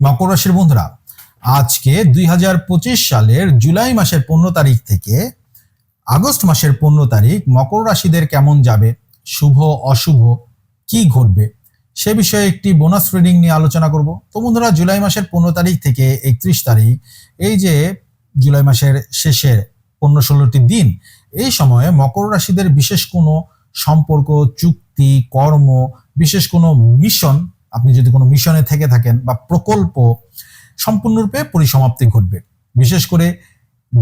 মকর রাশির বন্ধুরা, আজকে দুই হাজার পঁচিশ সালের জুলাই মাসের পনেরো তারিখ থেকে আগস্ট মাসের পনেরো তারিখ মকর রাশিদের কেমন যাবে, শুভ, অশুভ, কি ঘটবে, সে বিষয়ে একটি বোনাস রিডিং নিয়ে আলোচনা করব। তো বন্ধুরা, জুলাই মাসের পনেরো তারিখ থেকে একত্রিশ তারিখ, এই যে জুলাই মাসের শেষের পনেরো ষোলোটি দিন, এই সময়ে মকর রাশিদের বিশেষ কোনো সম্পর্ক, চুক্তি, কর্ম, বিশেষ কোনো মিশন আপনি যদি কোনো মিশনে থেকে থাকেন বা প্রকল্প সম্পূর্ণরূপে পরিসমাপ্তি ঘটবে। বিশেষ করে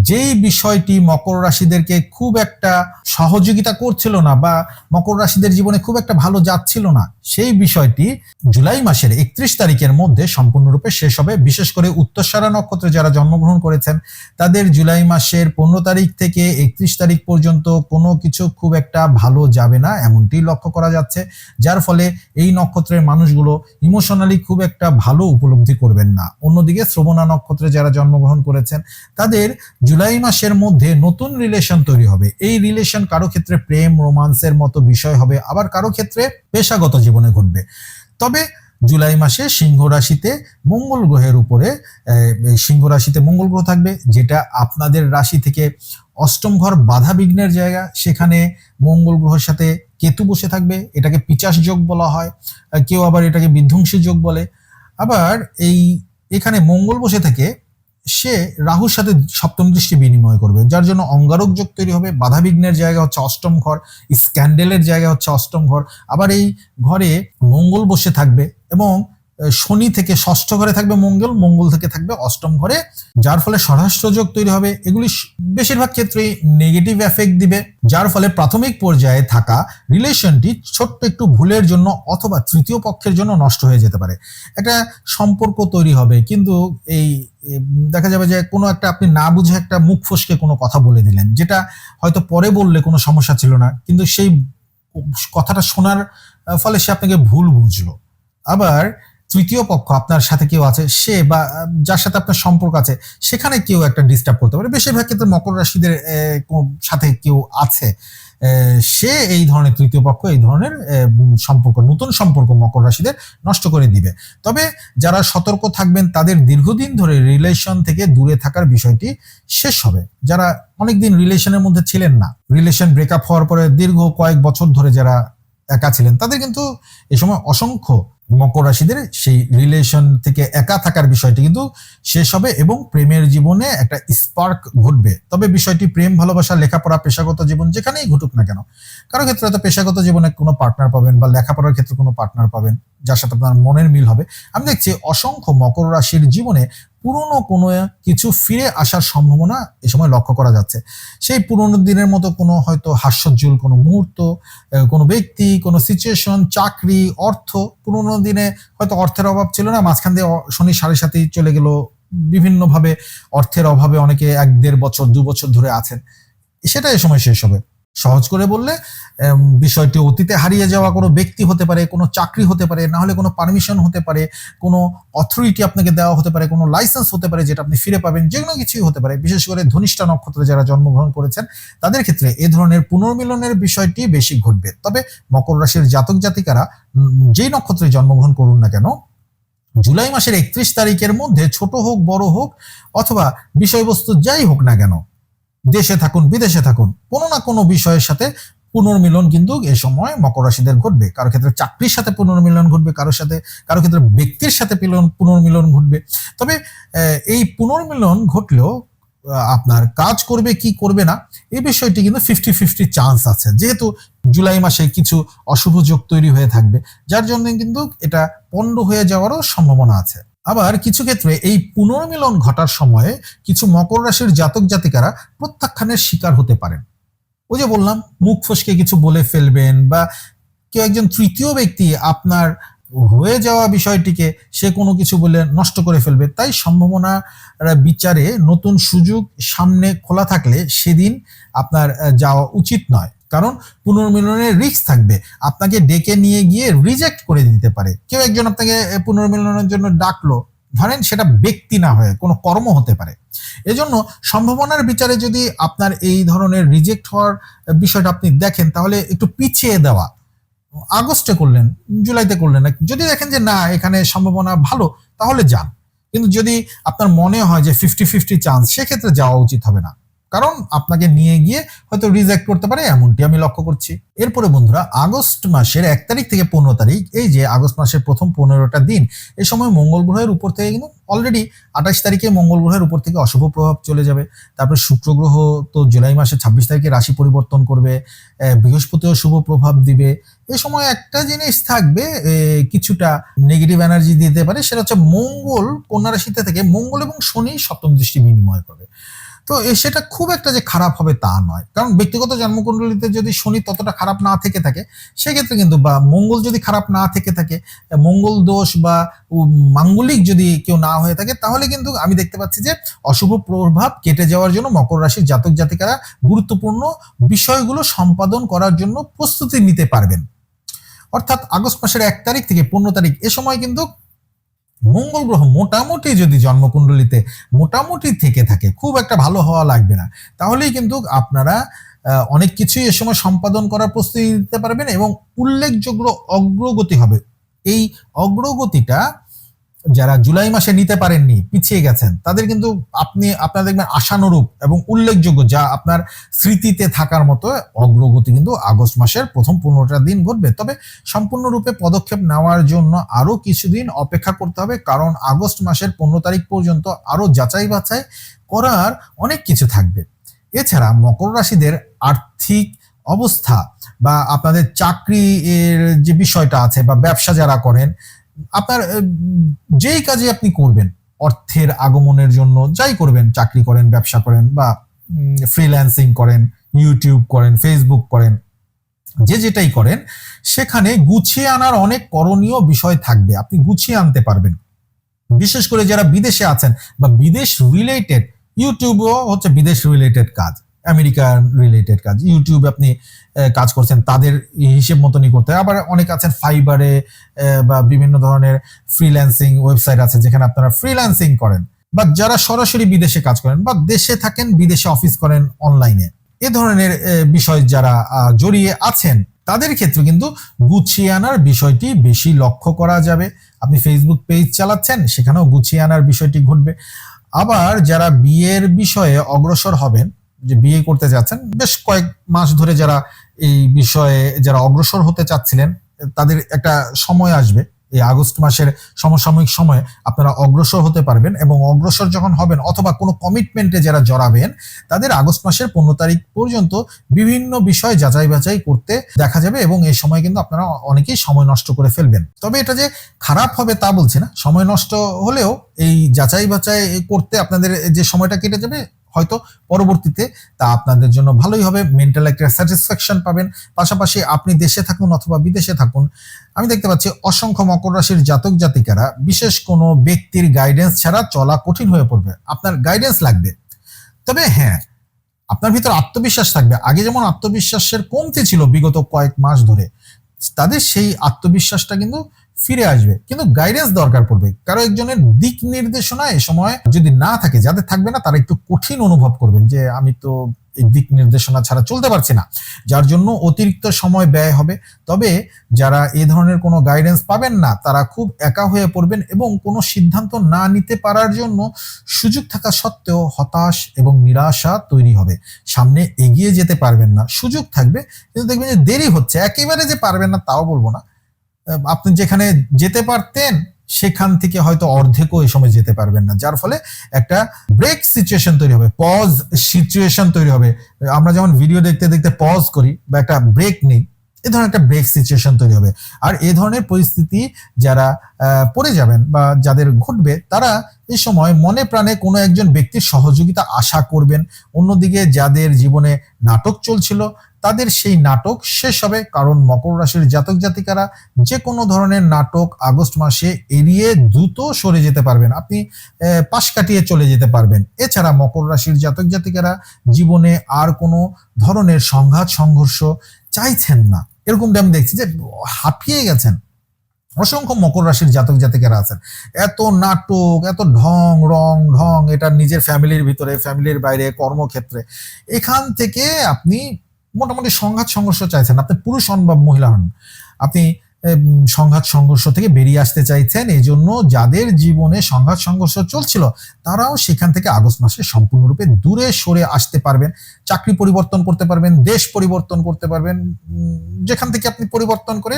যেই বিষয়টি মকর রাশিদেরকে খুব একটা সহযোগিতা করছিল না বা মকর রাশিদের জীবনে খুব একটা ভালো যাচ্ছিল না, সেই বিষয়টি জুলাই মাসের একত্রিশ তারিখের মধ্যে সম্পূর্ণরূপে শেষ হবে। বিশেষ করে উত্তরসারা নক্ষত্রে যারা জন্মগ্রহণ করেছেন, তাদের জুলাই মাসের পনেরো তারিখ থেকে একত্রিশ তারিখ পর্যন্ত কোনো কিছু খুব একটা ভালো যাবে না, এমনটি লক্ষ্য করা যাচ্ছে। যার ফলে এই নক্ষত্রের মানুষগুলো ইমোশনালি খুব একটা ভালো উপলব্ধি করবেন না। অন্যদিকে শ্রবণা নক্ষত্রে যারা জন্মগ্রহণ করেছেন, তাদের জুলাই মাসের মধ্যে নতুন রিলেশন তৈরি হবে। এই রিলেশন কারও ক্ষেত্রে প্রেম রোমান্সের মতো বিষয় হবে, আবার কারও ক্ষেত্রে পেশাগত জীবনে ঘটবে। তবে জুলাই মাসে সিংহ রাশিতে মঙ্গল গ্রহের উপরে সিংহ রাশিতে মঙ্গল গ্রহ থাকবে, যেটা আপনাদের রাশি থেকে অষ্টম ঘর বাধা বিঘ্নের জায়গা। সেখানে মঙ্গল গ্রহের সাথে কেতু বসে থাকবে, এটাকে পিচাস যোগ বলা হয়। কেউ আবার এটাকে বিধ্বংসী যোগ বলে। আবার এই, এখানে মঙ্গল বসে থেকে সে রাহুর সাথে সপ্তম দৃষ্টি বিনিময় করবে, যার জন্য অঙ্গারক যোগ তৈরি হবে বাধা বিঘ্নের জায়গা হচ্ছে অষ্টম ঘর, স্ক্যান্ডেলের জায়গা হচ্ছে অষ্টম ঘর, আবার এই ঘরে মঙ্গল বসে থাকবে এবং শনি থেকে ষষ্ঠ ঘরে থাকবে মঙ্গল মঙ্গল থেকে থাকবে অষ্টম ঘরে, যার ফলে যোগ তৈরি হবে। এগুলি বেশিরভাগ ক্ষেত্রেই নেগেটিভ এফেক্ট দিবে, যার ফলে প্রাথমিক পর্যায়ে থাকা রিলেশনটি ছোট্ট একটু ভুলের জন্য অথবা তৃতীয় পক্ষের জন্য নষ্ট হয়ে যেতে পারে। একটা সম্পর্ক তৈরি হবে, কিন্তু এই দেখা যাবে যে কোনো একটা আপনি না বুঝে একটা মুখ ফসকে কোনো কথা বলে দিলেন, যেটা হয়তো পরে বললে কোনো সমস্যা ছিল না, কিন্তু সেই কথাটা শোনার ফলে সে আপনাকে ভুল বুঝলো। আবার তৃতীয় পক্ষ আপনার সাথে কেউ আছে, সে বা যার সাথে আপনার সম্পর্ক আছে, সেখানে কেউ একটা ডিস্টার্ব করতে পারে। বেশিরভাগ ক্ষেত্রে মকর রাশিদের সাথে কেউ আছে সে এই ধরনের তৃতীয় পক্ষ, এই ধরনের সম্পর্ক, নতুন সম্পর্ক মকর রাশিদের নষ্ট করে দিবে। তবে যারা সতর্ক থাকবেন, তাদের দীর্ঘদিন ধরে রিলেশন থেকে দূরে থাকার বিষয়টি শেষ হবে। যারা অনেকদিন রিলেশনের মধ্যে ছিলেন না রিলেশন ব্রেকআপ হওয়ার পরে দীর্ঘ কয়েক বছর ধরে যারা একা ছিলেন, তাদের কিন্তু এই সময় অসংখ্য মকর রাশিদের সেই রিলেশন থেকে একা থাকার বিষয়টি কিন্তু শেষ হবে এবং প্রেমের জীবনে একটা স্পার্ক ঘটবে। তবে বিষয়টি প্রেম, ভালোবাসা, লেখাপড়া, পেশাগত জীবন যেখানেই ঘটুক না কেন, কারও ক্ষেত্রে হয়তো পেশাগত জীবনে কোনো পার্টনার পাবেন বা লেখাপড়ার ক্ষেত্রে কোনো পার্টনার পাবেন, যার সাথে আপনার মনের মিল হবে। আমি দেখছি অসংখ্য মকর রাশির জীবনে পুরনো কোনো কিছু ফিরে আসার সম্ভাবনা এ সময় লক্ষ্য করা যাচ্ছে। সেই পুরনো দিনের মতো কোনো হয়তো হাস্যোজ্জ্বল কোনো মুহূর্ত কোনো ব্যক্তি, কোনো সিচুয়েশন চাকরি, অর্থ পুরনো দিনে হয়তো অর্থের অভাব ছিল না। মাঝখান দিয়ে শনি সাড়ে সাথেই চলে গেল। বিভিন্নভাবে অর্থের অভাবে অনেকে এক দেড় বছর, দু বছর ধরে আছেন। সেটা এ সময় শেষ হবে। সহজ করে বললে বিষয়টি অতীতে হারিয়ে যাওয়া কোনো ব্যক্তি হতে পারে, কোনো চাকরি হতে পারে, না হলে কোনো পারমিশন হতে পারে, কোনো অথরিটি আপনাকে দেওয়া হতে পারে, কোনো লাইসেন্স হতে পারে যেটা আপনি ফিরে পাবেন যে কোনো কিছুই হতে পারে। বিশেষ করে ধনিষ্ঠা নক্ষত্রে যারা জন্মগ্রহণ করেছেন, তাদের ক্ষেত্রে এ ধরনের পুনর্মিলনের বিষয়টি বেশি ঘটবে। তবে মকর রাশির জাতক জাতিকারা যেই নক্ষত্রে জন্মগ্রহণ করুন না কেন, জুলাই মাসের একত্রিশ তারিখের মধ্যে ছোট হোক, বড় হোক, অথবা বিষয়বস্তু যাই হোক না কেন দেশে থাকুন, বিদেশে থাকুন, কোনো না কোনো বিষয়ের সাথে পুনর্মিলন কিন্তু এ সময় মকর রাশিদের ঘটবে। কারও ক্ষেত্রে চাকরির সাথে পুনর্মিলন ঘটবে, কারোর সাথে, কারও ক্ষেত্রে ব্যক্তির সাথে পুনর্মিলন ঘটবে। তবে এই পুনর্মিলন ঘটলেও আপনার কাজ করবে কি করবে না এই বিষয়টি কিন্তু ফিফটি ফিফটি চান্স আছে। যেহেতু জুলাই মাসে কিছু অশুভ যোগ তৈরি হয়ে থাকবে, যার জন্য কিন্তু এটা পণ্ড হয়ে যাওয়ারও সম্ভাবনা আছে। আবার কিছু ক্ষেত্রে এই পুনর্মিলন ঘটার সময়ে কিছু মকর রাশির জাতক জাতিকারা প্রত্যাখ্যানের শিকার হতে পারেন। ওই যে বললাম, মুখ ফসকে কিছু বলে ফেলবেন বা কেউ একজন তৃতীয় ব্যক্তি আপনার হয়ে যাওয়া বিষয়টিকে সে কোনো কিছু বলে নষ্ট করে ফেলবে, তাই সম্ভাবনা বিচারে নতুন সুযোগ সামনে খোলা থাকলে সেদিন আপনার যাওয়া উচিত নয়। কারণ পুনর্মিলনের রিস্ক থাকবে। আপনাকে ডেকে নিয়ে গিয়ে রিজেক্ট করে দিতে পারে। কেউ একজন আপনাকে পুনর্মিলনের জন্য ডাকলো, ধরেন সেটা ব্যক্তি না হয়ে, কোনো কর্ম হতে পারে। এজন্য সম্ভাবনার বিচারে যদি আপনার এই ধরনের রিজেক্ট হওয়ার বিষয়টা আপনি দেখেন, তাহলে একটু পিছিয়ে দেওয়া। আগস্টে করলেন, জুলাইতে করলেন যদি দেখেন যে না, এখানে সম্ভাবনা ভালো, তাহলে যান। কিন্তু যদি আপনার মনে হয় যে ফিফটি ফিফটি চান্স সেক্ষেত্রে যাওয়া উচিত হবে না। কারণ আপনাকে নিয়ে গিয়ে হয়তো রিজেক্ট করতে পারে, এমনটি আমি লক্ষ্য করছি। এরপরে বন্ধুরা, আগস্ট মাসের এক তারিখ থেকে পনেরো তারিখ, এই যে আগস্ট মাসের প্রথম পনেরোটা দিন, এই সময় মঙ্গল গ্রহের উপর থেকে কিন্তু অলরেডি আঠাশ তারিখে মঙ্গল গ্রহের উপর থেকে অশুভ প্রভাব চলে যাবে। তারপরে শুক্র গ্রহ তো জুলাই মাসে ছাব্বিশ তারিখে রাশি পরিবর্তন করবে বৃহস্পতিও শুভ প্রভাব দিবে। এ সময় একটা জিনিস থাকবে কিছুটা নেগেটিভ এনার্জি দিতে পারে, সেটা হচ্ছে মঙ্গল কন্যা রাশিতে থেকে মঙ্গল এবং শনি সপ্তম দৃষ্টি বিনিময় করবে। তো সেটা খুব একটা যে খারাপ হবে তা নয়। কারণ ব্যক্তিগত জন্মকুণ্ডলিতে যদি শনি ততটা খারাপ না থেকে থাকে, সেক্ষেত্রে কিন্তু বা মঙ্গল যদি খারাপ না থেকে থাকে, মঙ্গল দোষ বা মাঙ্গলিক যদি কেউ না হয়ে থাকে, তাহলে কিন্তু আমি দেখতে পাচ্ছি যে অশুভ প্রভাব কেটে যাওয়ার জন্য মকর রাশির জাতক জাতিকারা গুরুত্বপূর্ণ বিষয়গুলো সম্পাদন করার জন্য প্রস্তুতি নিতে পারবেন। অর্থাৎ আগস্ট মাসের এক তারিখ থেকে পনেরো তারিখ, এ সময় কিন্তু মঙ্গল গ্রহ মোটামুটি যদি জন্মকুণ্ডলিতে মোটামুটি থেকে থাকে, খুব একটা ভালো হওয়া লাগবে না, তাহলেই কিন্তু আপনারা অনেক কিছুই এ সময় সম্পাদন করার প্রস্তুতি দিতে পারবেন এবং উল্লেখযোগ্য অগ্রগতি হবে। এই অগ্রগতিটা যারা জুলাই মাসে নিতে পারেননি, পিছিয়ে গেছেন, তাদের কিন্তু আপনি, আপনারা দেখবেন আশানুরূপ এবং উল্লেখযোগ্য যা আপনার স্মৃতিতে থাকার মতো অগ্রগতি কিন্তু আগস্ট মাসের প্রথম পনেরোটা দিন ঘটবে। তবে সম্পূর্ণরূপে পদক্ষেপ নেওয়ার জন্য আরও কিছুদিন অপেক্ষা করতে হবে, কারণ আগস্ট মাসের পনেরো তারিখ পর্যন্ত আরও যাচাই বাছাই করার অনেক কিছু থাকবে। এছাড়া মকর রাশিদের আর্থিক অবস্থা বা আপনাদের চাকরি এর যে বিষয়টা আছে বা ব্যবসা যারা করেন আপনার যেই কাজে আপনি করবেন, অর্থের আগমনের জন্য যাই করবেন, চাকরি করেন, ব্যবসা করেন বা ফ্রিল্যান্সিং করেন ইউটিউব করেন ফেসবুক করেন, যে যেটাই করেন, সেখানে গুছিয়ে আনার অনেক করণীয় বিষয় থাকবে। আপনি গুছিয়ে আনতে পারবেন। বিশেষ করে যারা বিদেশে আছেন বা বিদেশ রিলেটেড ইউটিউবও হচ্ছে বিদেশ রিলেটেড কাজ। আমেরিকার রিলেটেড কাজ। ইউটিউবে আপনি কাজ করছেন, তাদের হিসেব মতনই করতে হয়। আবার অনেক আছেন ফাইবারে বা বিভিন্ন ধরনের ফ্রিল্যান্সিং ওয়েবসাইট আছে, যেখানে আপনারা ফ্রিল্যান্সিং করেন। বা যারা সরাসরি বিদেশে কাজ করেন বা দেশে থাকেন, বিদেশে অফিস করেন অনলাইনে এ ধরনের বিষয় যারা জড়িয়ে আছেন, তাদের ক্ষেত্রে কিন্তু গুছিয়ে আনার বিষয়টি বেশি লক্ষ্য করা যাবে। আপনি ফেসবুক পেজ চালাচ্ছেন, সেখানেও গুছিয়ে আনার বিষয়টি ঘটবে। আবার যারা বিয়ের বিষয়ে অগ্রসর হবেন যে বিয়ে করতে যাচ্ছেন, বেশ কয়েক মাস ধরে যারা এই বিষয়ে যারা অগ্রসর হতে চাচ্ছিলেন, তাদের একটা সময় আসবে। এই আগস্ট মাসের সমসাময়িক সময়ে আপনারা অগ্রসর হতে পারবেন এবং অগ্রসর যখন হবেন অথবা কোনো কমিটমেন্টে যারা জড়াবেন, তাদের আগস্ট মাসের পনেরো তারিখ পর্যন্ত বিভিন্ন বিষয় যাচাই বাছাই করতে দেখা যাবে এবং এই সময় কিন্তু আপনারা অনেকেই সময় নষ্ট করে ফেলবেন। তবে এটা যে খারাপ হবে তা বলছি না। সময় নষ্ট হলেও এই যাচাই বাছাই করতে আপনাদের যে সময়টা কেটে যাবে হয়তো পরবর্তীতে তা আপনাদের জন্য ভালোই হবে। মেন্টাল একটা স্যাটিসফ্যাকশন পাবেন। পাশাপাশি আপনি দেশে থাকুন অথবা বিদেশে থাকুন, আমি দেখতে পাচ্ছি অসংখ্য মকর রাশির জাতক জাতিকারা বিশেষ কোনো ব্যক্তির গাইডেন্স ছাড়া চলা কঠিন হয়ে পড়বে। আপনার গাইডেন্স লাগবে। তবে হ্যাঁ আপনার ভিতর আত্মবিশ্বাস থাকবে। আগে যেমন আত্মবিশ্বাসের কমতি ছিল বিগত কয়েক মাস ধরে, তাদের সেই আত্মবিশ্বাসটা কিন্তু ফিরে আসবে। কিন্তু গাইডেন্স দরকার পড়বে। কারও একজনের দিক নির্দেশনা এ সময় যদি না থাকে, যাদের থাকবে না, তারা একটু কঠিন অনুভব করবেন যে, আমি তো এই দিক নির্দেশনা ছাড়া চলতে পারছি না। যার জন্য অতিরিক্ত সময় ব্যয় হবে। তবে যারা এই ধরনের কোনো গাইডেন্স পাবেন না, তারা খুব একা হয়ে পড়বেন এবং কোনো সিদ্ধান্ত না নিতে পারার জন্য সুযোগ থাকা সত্ত্বেও হতাশ এবং নিরাশা তৈরি হবে। সামনে এগিয়ে যেতে পারবেন না। সুযোগ থাকবে, কিন্তু দেখবেন যে দেরি হচ্ছে। একেবারে যে পারবেন না, তাও বলব না। আপনি যেখানে যেতে পারতেন, সেখান থেকে হয়তো অর্ধেকও এই সময় যেতে পারবেন না। যার ফলে একটা ব্রেক সিচুয়েশন তৈরি হবে পজ সিচুয়েশন তৈরি হবে। আমরা যেমন ভিডিও দেখতে দেখতে পজ করি বা একটা ব্রেক নেই, এ ধরনের একটা ব্রেক সিচুয়েশন তৈরি হবে। আর এ ধরনের পরিস্থিতি যারা পড়ে যাবেন বা যাদের ঘটবে, তারা এই সময় মনে প্রাণে কোনো একজন ব্যক্তির সহযোগিতা আশা করবেন। অন্যদিকে যাদের জীবনে নাটক চলছিল, তাদের সেই নাটক শেষ হবে কারণ মকর রাশির জাতক জাতিকারা যে কোনো ধরনের নাটক আগস্ট মাসে এড়িয়ে দ্রুত সরে যেতে পারবেন। আপনি পাশ কাটিয়ে চলে যেতে পারবেন। এছাড়া মকর রাশির জাতক জাতিকারা জীবনে আর কোনো ধরনের সংঘাত, সংঘর্ষ চাইছেন না। এরকমটা আমি দেখছি যে হাঁপিয়ে গেছেন। অসংখ্য মকর রাশির জাতক জাতিকেরা আছেন। এত নাটক, এত ঢং, রং, ঢং, এটা নিজের ফ্যামিলির ভিতরে, ফ্যামিলির বাইরে, কর্মক্ষেত্রে। এখান থেকে আপনি মোটামুটি সংঘাত সংঘর্ষ চাইছেন। আপনি পুরুষ হন বা মহিলা হন। আপনি সংঘাত সংঘর্ষ থেকে বেরিয়ে আসতে চাইছেন। এই জন্য যাদের জীবনে সংঘাত সংঘর্ষ চলছিল, তারাও সেখান থেকে আগস্ট মাসে সম্পূর্ণরূপে দূরে সরে আসতে পারবেন। চাকরি পরিবর্তন করতে পারবেন, দেশ পরিবর্তন করতে পারবেন। যেখান থেকে আপনি পরিবর্তন করে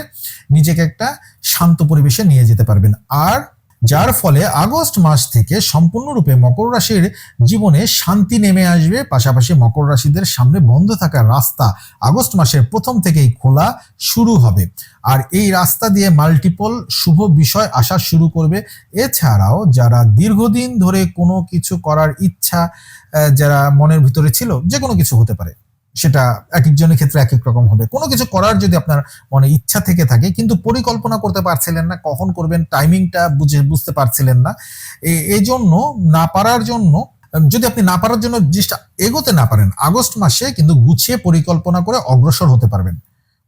নিজেকে একটা শান্ত পরিবেশে নিয়ে যেতে পারবেন। আর যার ফলে আগস্ট মাস থেকে সম্পূর্ণরূপে মকর রাশির জীবনে শান্তি নেমে আসবে। পাশাপাশি মকর রাশিদের সামনে বন্ধ থাকা রাস্তা আগস্ট মাসের প্রথম থেকেই খোলা শুরু হবে। আর এই রাস্তা দিয়ে মাল্টিপল শুভ বিষয় আসা শুরু করবে। এছাড়াও যারা দীর্ঘদিন ধরে কোনো কিছু করার ইচ্ছা যারা মনের ভিতরে ছিল যে কোনো কিছু হতে পারে। সেটা এক একজনের ক্ষেত্রে এক এক রকম হবে। কোনো কিছু করার যদি আপনার মনে ইচ্ছা থেকে থাকে, কিন্তু পরিকল্পনা করতে পারছিলেন না, কখন করবেন টাইমিংটা বুঝে বুঝতে পারছিলেন না এই জন্য না পারার জন্য, যদি আপনি না পারার জন্য জিনিসটা এগোতে না পারেন, আগস্ট মাসে কিন্তু গুছিয়ে পরিকল্পনা করে অগ্রসর হতে পারবেন।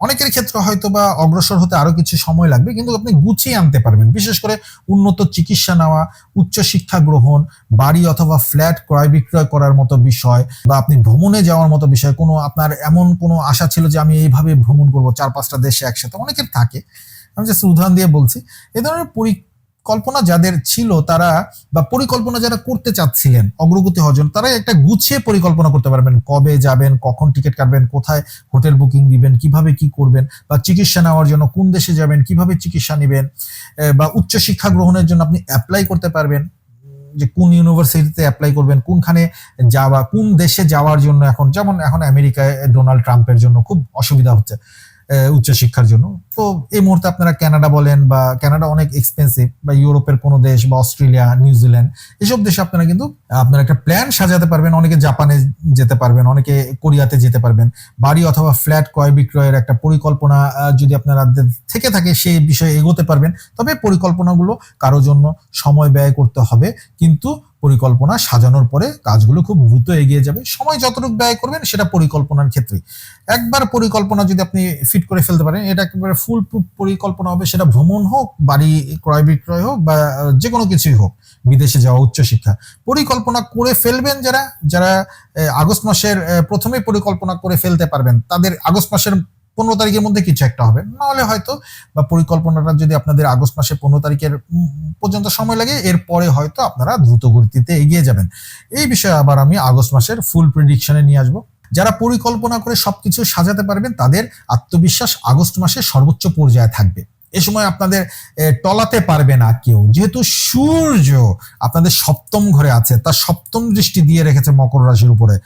অনেকের ক্ষেত্রে হয়তো বা অগ্রসর হতে আরও কিছু সময় লাগবে, কিন্তু আপনি গুছিয়ে আনতে পারবেন। বিশেষ করে উন্নত চিকিৎসা নেওয়া, উচ্চ শিক্ষা গ্রহণ, বাড়ি অথবা ফ্ল্যাট ক্রয় বিক্রয় করার মতো বিষয়, বা আপনি ভ্রমণে যাওয়ার মতো বিষয়, কোনো আপনার এমন কোনো আশা ছিল যে আমি এইভাবে ভ্রমণ করব, চার পাঁচটা দেশে একসাথে, অনেকের থাকে। আমি জাস্ট উদাহরণ দিয়ে বলছি, এ ধরনের পরিকল্পনা যাদের ছিল তারা বা পরিকল্পনা যারা করতে চাচ্ছিলেন, অগ্রগতি জন্য তারা একটা গুছিয়ে পরিকল্পনা করতে পারবেন। কবে যাবেন, কখন টিকিট কাটবেন, কোথায় হোটেল বুকিং দিবেন, কীভাবে কি করবেন, বা চিকিৎসা নেওয়ার জন্য কোন দেশে যাবেন, কীভাবে চিকিৎসা নেবেন বা উচ্চ শিক্ষা গ্রহণের জন্য আপনি অ্যাপ্লাই করতে পারবেন, যে কোন ইউনিভার্সিটিতে অ্যাপ্লাই করবেন, কোনখানে যাওয়া, কোন দেশে যাওয়ার জন্য এখন, যেমন এখন আমেরিকায় ডোনাল্ড ট্রাম্পের জন্য খুব অসুবিধা হচ্ছে। উচ্চশিক্ষার জন্য। তো এই মুহূর্তে আপনারা কানাডা বলেন বা কানাডা অনেক এক্সপেন্সিভ বা ইউরোপের কোনো দেশ বা অস্ট্রেলিয়া নিউজিল্যান্ড এসব দেশে আপনারা কিন্তু, আপনারা একটা প্ল্যান সাজাতে পারবেন। অনেকে জাপানে যেতে পারবেন, অনেকে কোরিয়াতে যেতে পারবেন। বাড়ি অথবা ফ্ল্যাট ক্রয় বিক্রয়ের একটা পরিকল্পনা যদি আপনারা থেকে থাকে সেই বিষয়ে এগোতে পারবেন, তবে পরিকল্পনাগুলো কারোর জন্য সময় ব্যয় করতে হবে। কিন্তু পরিকল্পনা সাজানোর পরে কাজগুলো খুব দ্রুত এগিয়ে যাবে। সময় যতটুকু ব্যয় করবেন সেটা পরিকল্পনার ক্ষেত্রে। একবার পরিকল্পনা যদি আপনি ফিট করে ফেলতে পারেন এটা একেবারে ফুল প্রুফ পরিকল্পনা হবে সেটা ভ্রমণ হোক বাড়ি ক্রয় বিক্রয় হোক বা যে কোনো কিছুই হোক বিদেশে যাওয়া উচ্চশিক্ষা। পরিকল্পনা করে ফেলবেন যারা যারা আগস্ট মাসের আহ, প্রথমেই পরিকল্পনা করে ফেলতে পারবেন তাদের আগস্ট মাসের পনেরো তারিখের মধ্যে কিছু একটা হবে। নাহলে হয়তো বা পরিকল্পনাটা যদি আপনাদের আগস্ট মাসে পনেরো তারিখের পর্যন্ত সময় লাগে, এরপরে হয়তো আপনারা দ্রুত গতিতে এগিয়ে যাবেন। এই বিষয়ে আবার আমি আগস্ট মাসের ফুল প্রিডিকশনে নিয়ে আসব। যারা পরিকল্পনা করে সবকিছু সাজাতে পারবেন, তাদের আত্মবিশ্বাস আগস্ট মাসে সর্বোচ্চ পর্যায়ে থাকবে। এ সময় আপনাদের টলাতে পারবে না কেউ। যেহেতু সূর্য আপনাদের সপ্তম ঘরে আছে, তার সপ্তম দৃষ্টি দিয়ে রেখেছে মকর রাশির উপরে।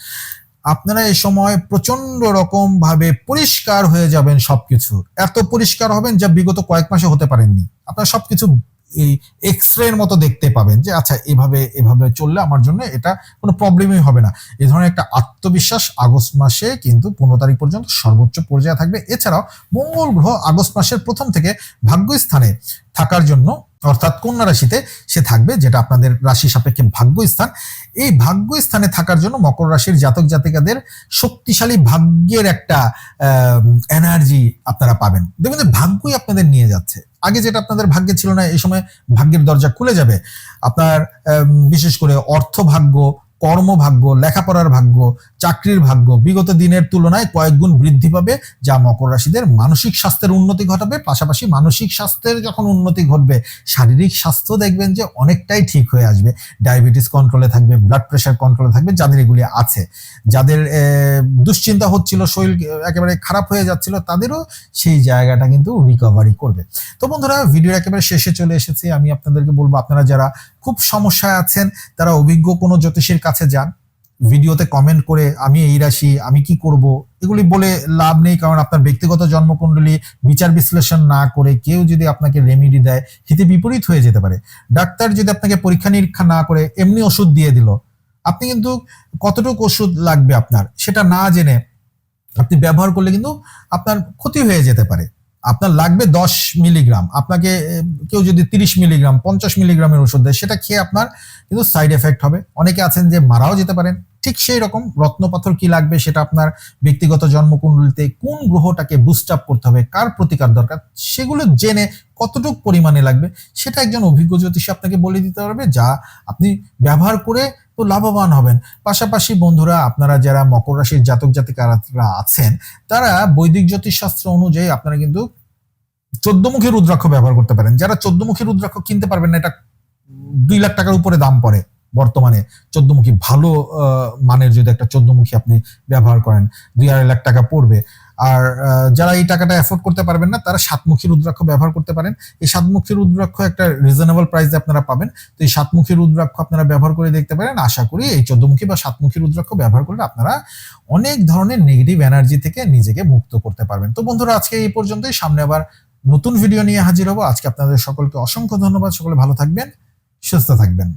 আপনারা এই সময় প্রচণ্ড রকম ভাবে পরিষ্কার হয়ে যাবেন সবকিছু। এত পরিষ্কার হবেন যা বিগত কয়েক মাসে হতে পারেননি। আপনারা সবকিছু এই এক্সের মতো দেখতে পাবেন যে আচ্ছা এভাবে এভাবে চললে আমার জন্য এটা কোনো প্রবলেমই হবে না। এই ধরনের একটা আত্মবিশ্বাস আগস্ট মাসে কিন্তু পনেরো তারিখ পর্যন্ত সর্বোচ্চ পর্যায়ে থাকবে। এছাড়াও মঙ্গল গ্রহ আগস্ট মাসের প্রথম থেকে ভাগ্য স্থানে থাকার জন্য অর্থাৎ কন্যা রাশিতে সে থাকবে, যেটা আপনাদের রাশি সাপেক্ষে ভাগ্য স্থান এই ভাগ্য স্থানে থাকার জন্য মকর রাশির জাতক জাতিকাদের শক্তিশালী ভাগ্যের একটা এনার্জি আপনারা পাবেন। দেখবেন যে ভাগ্যই আপনাদের নিয়ে যাচ্ছে। আগে যেটা আপনাদের ভাগ্যে ছিল না, এই সময় ভাগ্যের দরজা খুলে যাবে। আপনার বিশেষ করে অর্থ ভাগ্য কর্মভাগ্য, লেখাপড়ার ভাগ্য চাকরির ভাগ্য। বিগত দিনের তুলনায় কয়েক গুণ বৃদ্ধি পাবে, যা মকর রাশিদের মানসিক স্বাস্থ্যের উন্নতি ঘটাবে। পাশাপাশি মানসিক স্বাস্থ্যের যখন উন্নতি ঘটবে, শারীরিক স্বাস্থ্য দেখবেন যে অনেকটাই ঠিক হয়ে আসবে। ডায়াবেটিস কন্ট্রোলে থাকবে ব্লাড প্রেশার কন্ট্রোলে থাকবে, যাদের এগুলি আছে। যাদের দুশ্চিন্তা হচ্ছিল, শরীর একেবারে খারাপ হয়ে যাচ্ছিল, তাদেরও সেই জায়গাটা কিন্তু রিকভারি করবে। তো বন্ধুরা ভিডিওর একেবারে শেষে চলে এসেছি। আমি আপনাদেরকে বলব, আপনারা যারা খুব সমস্যায় আছেন, তারা অভিজ্ঞ কোনো জ্যোতিষীর কাছে যান। ভিডিওতে কমেন্ট করে, আমি এই রাশি, আমি কি করব? এগুলি বলে লাভ নেই, কারণ আপনার ব্যক্তিগত জন্মকুণ্ডলী বিচার বিশ্লেষণ না করে কেউ যদি আপনাকে রেমেডি দেয় হিতে বিপরীত হয়ে যেতে পারে। ডাক্তার যদি আপনাকে পরীক্ষা নিরীক্ষা না করে, এমনি ওষুধ দিয়ে দিল, আপনি কিন্তু কতটুকু ওষুধ লাগবে আপনার, সেটা না জেনে আপনি ব্যবহার করলে কিন্তু আপনার ক্ষতি হয়ে যেতে পারে। আপনার লাগবে দশ মিলিগ্রাম আপনাকে কেউ যদি তিরিশ মিলিগ্রাম পঞ্চাশ মিলিগ্রামের ওষুধ দেয়, সেটা খেয়ে আপনার কিন্তু সাইড এফেক্ট হবে। অনেকে আছেন যে মারাও যেতে পারেন। ঠিক সেই রকম রত্নপাথর কি লাগবে সেটা আপনার ব্যক্তিগত জন্মকুণ্ডলিতে কোন গ্রহটাকে বুস্ট আপ করতে হবে, কার প্রতিকার দরকার, সেগুলো জেনে কতটুকু পরিমাণে লাগবে সেটা একজন অভিজ্ঞ জ্যোতিষী আপনাকে বলে দিতে পারবে যা আপনি ব্যবহার করে তো লাভবান হবেন। পাশাপাশি বন্ধুরা, আপনারা যারা মকর রাশির জাতক জাতিকারা আছেন, তারা বৈদিক জ্যোতিষশাস্ত্র অনুযায়ী আপনারা কিন্তু চোদ্দমুখী রুদ্রাক্ষ ব্যবহার করতে পারেন। যারা চোদ্দমুখী রুদ্রাক্ষ কিনতে পারবেন না, এটা দুই লাখ টাকার উপরে দাম পড়ে। বর্তমানে চোদ্দমুখী ভালো মানের যদি একটা চোদ্দমুখী আপনি ব্যবহার করেন, দুই আড়াই লাখ টাকা পড়বে। আর যারা এই টাকাটা অ্যাফোর্ড করতে পারবেন না, তারা সাতমুখী রুদ্রাক্ষ ব্যবহার করতে পারেন। এই সাতমুখী রুদ্রাক্ষ একটা রিজনেবল প্রাইসে আপনারা পাবেন। তো এই সাতমুখী রুদ্রাক্ষ আপনারা ব্যবহার করে দেখতে পারেন। আশা করি এই চোদ্দমুখী বা সাতমুখী রুদ্রাক্ষ ব্যবহার করলে আপনারা অনেক ধরনের নেগেটিভ এনার্জি থেকে নিজেকে মুক্ত করতে পারবেন। তো বন্ধুরা, আজকে এই পর্যন্তই। সামনে আবার নতুন ভিডিও নিয়ে হাজির হব। আজকে আপনাদের সকলকে অসংখ্য ধন্যবাদ। সকলে ভালো থাকবেন, সুস্থ থাকবেন।